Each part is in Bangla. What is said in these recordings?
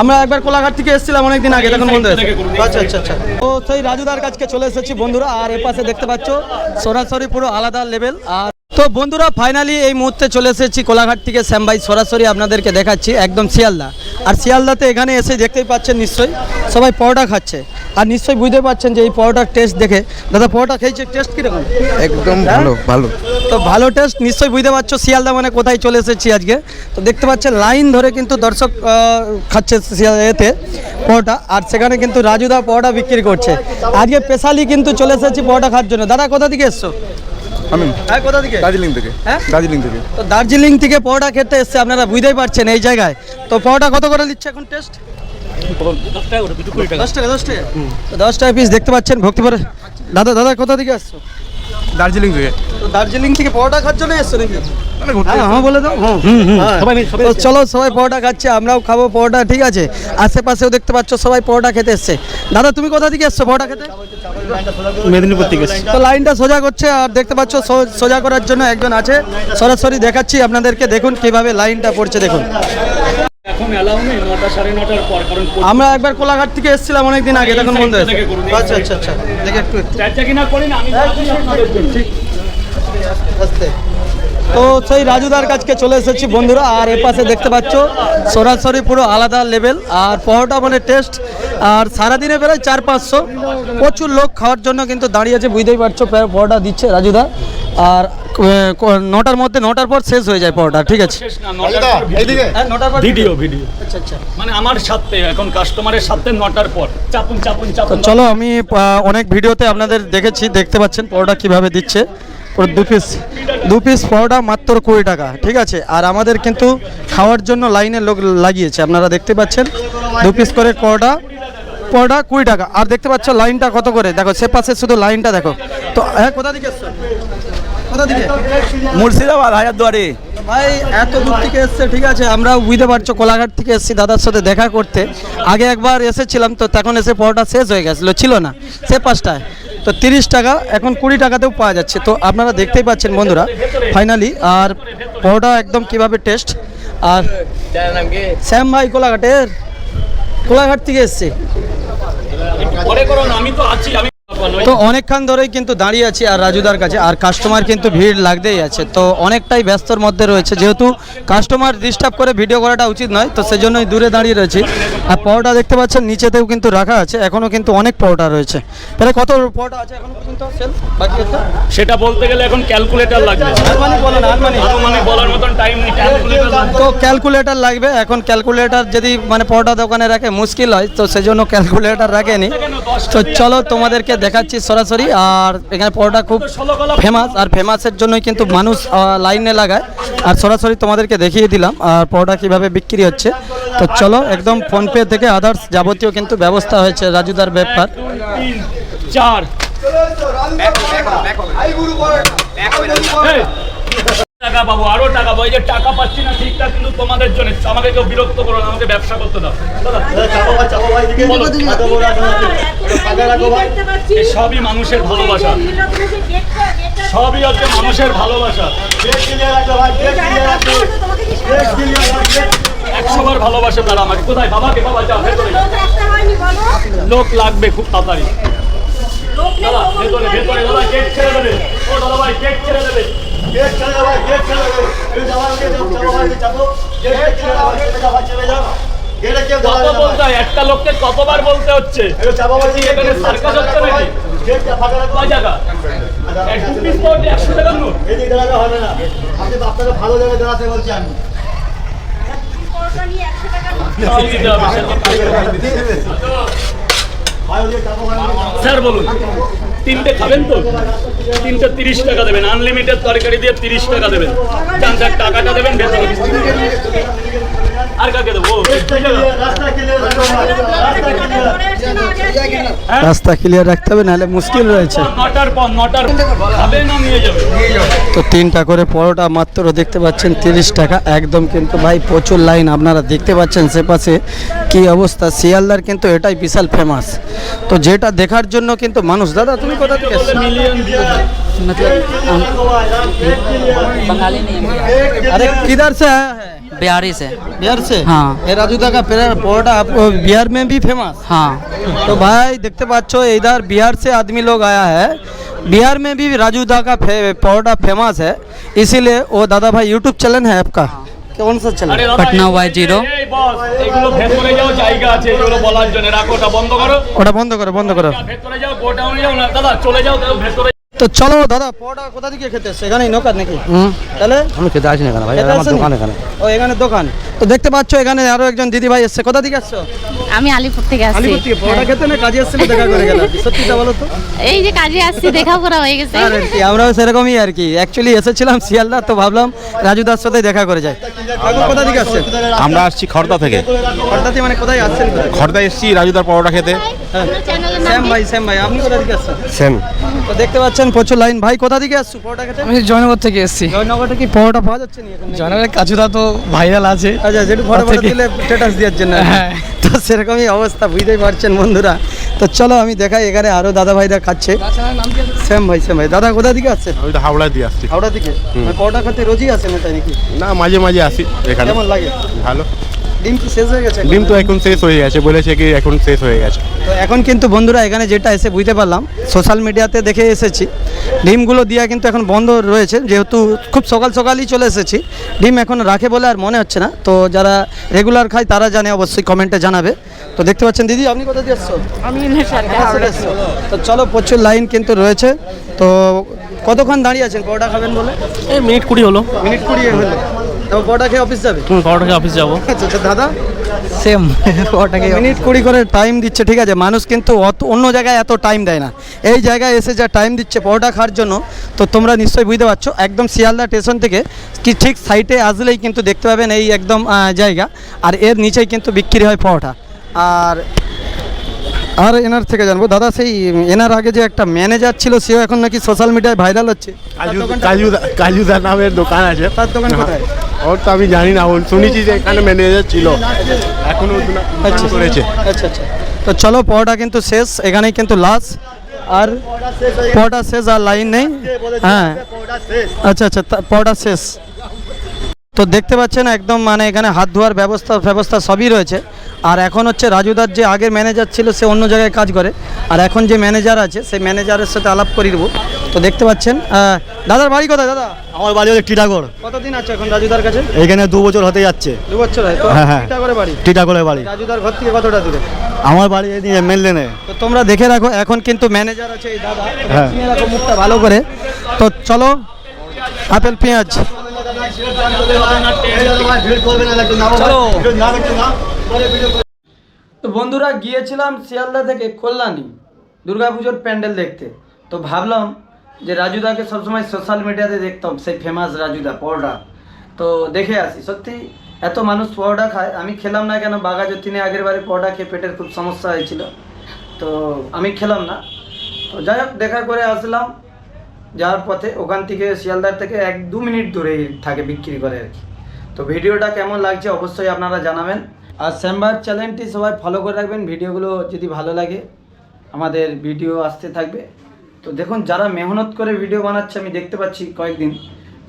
আমরা একবার কোলাঘাট থেকে এসেছিলাম অনেকদিন আগে তখন বন্ধ আচ্ছা আচ্ছা আচ্ছা। তো সেই রাজুদার কাছকে চলে এসেছি বন্ধুরা আর এ পাশে দেখতে পাচ্ছ সরাসরি পুরো আলাদা লেভেল আর তো বন্ধুরা ফাইনালি এই মুহূর্তে চলে এসেছি কোলাঘাট থেকে শ্যামবাই সরাসরি আপনাদেরকে দেখাচ্ছি একদম শিয়ালদা। আর শিয়ালদাতে এখানে এসে দেখতেই পাচ্ছেন নিশ্চয়ই সবাই পরোটা খাচ্ছে। আর নিশ্চয়ই বুঝতে পারছেন যে এই পরোটার টেস্ট দেখে। দাদা পরোটা খেয়েছে টেস্ট কীরকম? একদম ভালো ভালো। তো ভালো টেস্ট নিশ্চয়ই বুঝতে পারছ শিয়ালদা মানে কোথায় চলে এসেছি আজকে। তো দেখতে পাচ্ছেন লাইন ধরে কিন্তু দর্শক খাচ্ছে এতে পরোটা আর সেখানে কিন্তু রাজুদা পরোটা বিক্রি করছে। আজকে স্পেশালি কিন্তু চলে এসেছি পরোটা খাওয়ার জন্য। দাদা কোথা থেকে এসছো? আমি। হ্যাঁ কোথা থেকে? দার্জিলিং থেকে। হ্যাঁ? দার্জিলিং থেকে। তো দার্জিলিং থেকে পরোটা খেতে এসছে আপনারা বুঝতেই পারছেন এই জায়গায়। তো পরোটা কত করে দিচ্ছে এখন টেস্ট দশ টাকা করে দুটো কুড়ি টাকা দশ টাকা তো দশ টাকা পিস দেখতে পাচ্ছেন ভক্তিপুরে। দাদা দাদা কোথা থেকে আসছো? দার্জিলিং থেকে। তো দার্জিলিং থেকে পরোটা খাওয়ার জন্য এসছো নাকি? চলো সবাই পরোটা খাচ্ছে আমরাও খাব পরোটা ঠিক আছে? আশেপাশেও দেখতে পাচ্ছ সবাই পরোটা খেতে এসছে। দাদা তুমি কোথা থেকে এসছো পরোটা খেতে? মেদিনীপুর থেকে তো লাইনটা সোজা করছে আর দেখতে পাচ্ছ সোজা করার জন্য একজন আছে। সরাসরি দেখাচ্ছি আপনাদেরকে দেখুন কীভাবে লাইনটা পড়ছে দেখুন। এখন অ্যালাউ নেই নটা সাড়ে নটার পর কারণ আমরা একবার কোলাঘাট থেকে এসেছিলাম অনেকদিন আগে তখন বন্ধ হয়েছে। আচ্ছা আচ্ছা আচ্ছা। দেখে একটু একটু। চার চাকি না করি না আমি আপনাদের জন্য। আস্তে। তো সেই রাজুদার কাছকে চলে এসেছি বন্ধুরা আর এপাশে দেখতে পাচ্ছ সরাসরি পুরো আলাদা লেভেল আর পরোটা মানে টেস্ট আর সারাদিনে প্রায় চার পাঁচশো। প্রচুর লোক খাওয়ার জন্য কিন্তু দাঁড়িয়ে আছে বুঝতেই পারছ পরোটা দিচ্ছে রাজুদা। আর নটার মধ্যে নটার পর শেষ হয়ে যায় পরোটা ঠিক আছে? শেষ না, নটার পর ভিডিও। হ্যাঁ ভিডিও ভিডিও। আচ্ছা আচ্ছা। মানে আমার সাথে এখন কাস্টমারের সাথে নটার পর। চাপুন চাপুন চাপুন। চলো আমি অনেক ভিডিওতে আপনাদের দেখেছি দেখতে পাচ্ছেন পরোটা কীভাবে দিচ্ছে। দু পিস দু পিস পরোটা মাত্র কুড়ি টাকা ঠিক আছে? আর আমাদের কিন্তু খাওয়ার জন্য লাইনে লোক লাগিয়েছে আপনারা দেখতে পাচ্ছেন? দু পিস করে পরোটা পরোটা কুড়ি টাকা। আর দেখতে পাচ্ছ লাইনটা কত করে? দেখো সে পাশে শুধু লাইনটা দেখো। তো হ্যাঁ কোথা থেকে এসছো? কোথা থেকে? মুর্শিদাবাদ হাজারদুয়ারি। ভাই এত দূর থেকে এসছে ঠিক আছে? আমরা বুঝতে পারছ কোলাঘাট থেকে এসেছি দাদার সাথে দেখা করতে। আগে একবার এসেছিলাম তো তখন এসে পরোটা শেষ হয়ে গেছিল ছিল না সে পাঁচটায়। তো তিরিশ টাকা এখন কুড়ি টাকাতেও পাওয়া যাচ্ছে। তো আপনারা দেখতেই পাচ্ছেন বন্ধুরা ফাইনালি আর পরোটা একদম কীভাবে টেস্ট আর শ্যাম ভাই কোলাঘাটের কোলাঘাট থেকে এসছে। পরে আমি তো আছি আমি তো অনেকক্ষণ ধরেই কিন্তু দাঁড়িয়ে আছি আর রাজুদার কাছে আর কাস্টমার কিন্তু ভিড় লাগতেই আছে। তো অনেকটাই ব্যস্তর মধ্যে রয়েছে যেহেতু কাস্টমার ডিস্টার্ব করে ভিডিও করাটা উচিত নয় তো সেজন্যই দূরে দাঁড়িয়ে রয়েছি। আর পরোটা দেখতে পাচ্ছেন নিচেতেও কিন্তু রাখা আছে এখনও কিন্তু অনেক পরোটা রয়েছে। তাহলে কত পরোটা আছে এখনও পর্যন্ত সেল? বাকি আছে? সেটা বলতে গেলে এখন ক্যালকুলেটর লাগবে। আনুমানিক বলেন আনুমানিক মানে বলার মতন টাইম নেই ক্যালকুলেটর তো ক্যালকুলেটর লাগবে এখন ক্যালকুলেটর যদি মানে পরোটা দোকানে রাখে মুশকিল হয় তো সেজন্য ক্যালকুলেটর রাখেনি। তো চলো তোমাদেরকে দেখাচ্ছি সরাসরি আর এখানে পরোটা খুব ফেমাস আর ফেমাসের জন্যই কিন্তু মানুষ লাইনে লাগায়। আর সরাসরি তোমাদেরকে দেখিয়ে দিলাম আর পরোটা কীভাবে বিক্রি হচ্ছে। তো চলো একদম ফোনপে থেকে আদার্স যাবতীয় কিন্তু ব্যবস্থা হয়েছে রাজুদার ব্যাপার। চার। এই, টাকা পাবো আরও টাকা পাবো। এই যে টাকা পাচ্ছি না ঠিকঠাক কিন্তু তোমাদের জন্য। আমাকে কেউ বিরক্ত করো না আমাকে ব্যবসা করতে দাও। দাদা, বলো। এই সবই মানুষের ভালোবাসা। সবই হচ্ছে মানুষের ভালোবাসা। একশো বার ভালোবাসে তারা আমাকে। কোথায়? বাবাকে বাবা যাও লোক লাগবে খুব তাড়াতাড়ি। দাদা ভেতরে ভেতরে দাদা গেট ছেড়ে দেবে। ও দাদা ভাই গেট ছেড়ে দেবে। একটা লোককে কতবার বলতে হচ্ছে? এখানে সার্কাস হচ্ছে নাকি? নোট। ভালো জায়গায় দাঁড়াতে বলছি আমি। স্যার, বলুন। তিনটে খাবেন তো? তিনটে তিরিশ টাকা দেবেন। আনলিমিটেড তরকারি দিয়ে তিরিশ টাকা দেবেন। চার টাকাটা দেবেন ভেতরে আর কাকে দেবো রাস্তা ক্লিয়ার হ্যাঁ? রাস্তা ক্লিয়ার রাখতে হবে নাহলে মুশকিল রয়েছে নটার পর নটার খাবে না নিয়ে যাবে তো তিনটা করে পরোটা মাত্র দেখতে পাচ্ছেন তিরিশ টাকা একদম কিন্তু ভাই প্রচুর লাইন আপনারা দেখতে পাচ্ছেন সে পাশে কী অবস্থা শিয়ালদার কিন্তু এটাই বিশাল ফেমাস তো যেটা দেখার জন্য কিন্তু মানুষ দাদা তুমি কোথা থেকে এসছো? মিলিয়ন बंगाली नहीं है अरे किधर से है बिहारी से बिहार से हाँ। ये राजू दा का पेरा- परोठा आपको बिहार में भी फेमस हाँ तो भाई देखते पाच्छो इधर बिहार से आदमी लोग आया है बिहार में भी राजू दा का फे, परोठा फेमस है इसीलिए वो दादा भाई यूट्यूब चैनल है आपका कौन सा चैनल আরে দাদা, পাটনা এই- Y zero। এই বস এগুলো ভেতরে যাও জায়গা আছে এগুলো বলার জন্য রাখো ওটা বন্ধ করো ওটা বন্ধ করো বন্ধ করো তো চলো দাদা পরোটা কোথা থেকে খেতে এখানেই নৌকার নাকি? তাহলে? আমি খেতে আসি না কেন ভাই আমার দোকান এখানে। ও এখানে দোকান। তো দেখতে পাচ্ছ এখানে আরও একজন দিদি ভাই এসছে। কোথা থেকে আসছো? আমি আলিপুর থেকে আসছি। আলিপুর থেকে পরোটা খেতে না কাজে এসেছিল দেখা করে গেল সত্যিটা বলো তো? এই যে কাজে আসছি দেখাও করা হয়ে গেছে। আর কি আমরাও সেরকমই আর কি। অ্যাকচুয়ালি এসেছিলাম শিয়ালদা তো ভাবলাম রাজুদার সাথে দেখা করে যাই। কাকু কোথা থেকে আসছেন? আমরা আসছি খড়দা থেকে। হঠাৎ মানে কোথায় আসছেন? খড়দা এসছি রাজুদার পরোটা খেতে। শ্যাম ভাই শ্যাম ভাই আপনি কোথা থেকে আসছেন? সেম তো দেখতে পাচ্ছেন প্রচুর লাইন। ভাই কোথা থেকে আসছো? পরোটা খেতে? আমি জয়নগর থেকে এসেছি। জয়নগরে কি পরোটা পাওয়া যাচ্ছে না এখন? জয়নগরের কাছুদা তো ভাইরাল আছে। আচ্ছা যেটু ফটো ফটো দিলে স্ট্যাটাস দেওয়ার জন্য। হ্যাঁ। তো সেরকমই অবস্থা বুঝতেই পারছেন বন্ধুরা। তো চলো আমি দেখাই এখানে আরও দাদা ভাইরা খাচ্ছে শ্যাম ভাই শ্যাম ভাই। দাদা কোথা থেকে আসছেন? আমি তো হাওড়া দিয়ে আসছি। হাওড়া থেকে মানে পরোটা খেতে রোজই আসেন এটা নাকি? না মাঝে মাঝে আসি এখানে। কেমন লাগে? ভালো। ডিম কি শেষ হয়ে গেছে ডিম তো এখন শেষ হয়ে গেছে বলেছে কি এখন শেষ হয়ে গেছে। তো এখন কিন্তু বন্ধুরা এখানে যেটা এসে বুঝতে পারলাম সোশ্যাল মিডিয়াতে দেখে এসেছি। ডিমগুলো দেওয়া কিন্তু এখন বন্ধ রয়েছে যেহেতু খুব সকাল সকালই চলে এসেছি। ডিম এখন রাখে বলে আর মনে হচ্ছে না। তো যারা রেগুলার খায় তারা জানে অবশ্যই কমেন্টে জানাবে। তো দেখতে পাচ্ছেন দিদি আপনি কোথা দিয়ে আসছো আমি তো চলো প্রচুর লাইন কিন্তু রয়েছে। তো কতক্ষণ দাঁড়িয়ে আছেন? পরোটা খাবেন বলে? এই মিনিট কুড়ি হলো। মিনিট কুড়ি হলো। পরোটা খেয়ে অফিস যাবে? পরোটা খেয়ে অফিস যাব। আচ্ছা আচ্ছা দাদা? সেম পরোটা খেয়ে মিনিট কুড়ি করে টাইম দিচ্ছে ঠিক আছে? মানুষ কিন্তু অত অন্য জায়গায় এত টাইম দেয় না। এই জায়গায় এসে যা টাইম দিচ্ছে পরোটা খাওয়ার জন্য তো তোমরা নিশ্চয়ই বুঝতে পারছ একদম শিয়ালদা স্টেশন থেকে কি ঠিক সাইডে আসলেই কিন্তু দেখতে পাবেন এই একদম জায়গা। আর এর নিচেই কিন্তু বিক্রি হয় পরোটা। আর আর এনার থেকে জানব দাদা সেই এনার আগে যে একটা ম্যানেজার ছিল সেও এখন নাকি সোশ্যাল মিডিয়ায় ভাইরাল হচ্ছে। কাজুদা কাজুদা নামের দোকান আছে। তার দোকান কোথায়? ওর তো আমি জানি না ওর শুনেছি যে এখানে ম্যানেজার ছিল এখনও আচ্ছা করেছে আচ্ছা আচ্ছা তো চলো পড়াটা কিন্তু শেষ এখানেই কিন্তু লাস্ট আর পড়াটা শেষ আর লাইন নেই হ্যাঁ আচ্ছা আচ্ছা পড়াটা শেষ তো দেখতে পাচ্ছেন একদম মানে এখানে হাত ধোয়ার ব্যবস্থা ব্যবস্থা সবই রয়েছে। আর এখন হচ্ছে রাজুদার যে আগের ম্যানেজার ছিল সে অন্য জায়গায় কাজ করে। আর এখন যে ম্যানেজার আছে সেই ম্যানেজারের সাথে আলাপ করিয়ে দেবো। তো দেখতে পাচ্ছেন দাদার বাড়ি কোথায় দাদা? আমার বাড়ি হচ্ছে টিটাগড়। কতদিন আছে এখন রাজুদার কাছে? এখানে দু বছর হতে যাচ্ছে। দু বছর হয় হ্যাঁ। করে বাড়ি? টিটাগড়ের বাড়ি। রাজুদার ঘর থেকে কতটা দূরে? আমার বাড়ি মেন লেনে তো তোমরা দেখে রাখো এখন কিন্তু ম্যানেজার আছে এই দাদা। হ্যাঁ। রাখো মুখটা ভালো করে। তো চলো আপেল পেঁয়াজ। তো বন্ধুরা গিয়েছিলাম শিয়ালদা থেকে কল্যাণী, দুর্গাপুজোর প্যান্ডেল দেখতে। তো ভাবলাম যে রাজুদাকে সবসময় সোশ্যাল মিডিয়াতে দেখতাম, সেই ফেমাস রাজুদা, পরোটা। তো দেখে আসি, সত্যি এত মানুষ পরোটা খায়, আমি খেলাম না কেন বাঘা যতীনে আগের বারে পরোটা খেয়ে পেটের খুব সমস্যা হয়েছিল। তো আমি খেলাম না। তো যাই হোক, দেখা করে আসলাম। যাওয়ার পথে ওখান থেকে শিয়ালদার থেকে এক দু মিনিট দূরেই থাকে বিক্রি করে আর কি। তো ভিডিওটা কেমন লাগছে অবশ্যই আপনারা জানাবেন। আর শ্যামবার চ্যানেলটি সবাই ফলো করে রাখবেন। ভিডিওগুলো যদি ভালো লাগে, আমাদের ভিডিও আসতে থাকবে। তো দেখুন, যারা মেহনত করে ভিডিও বানাচ্ছে, আমি দেখতে পাচ্ছি কয়েকদিন,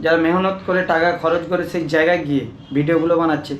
যারা মেহনত করে টাকা খরচ করে সেই জায়গায় গিয়ে ভিডিওগুলো বানাচ্ছে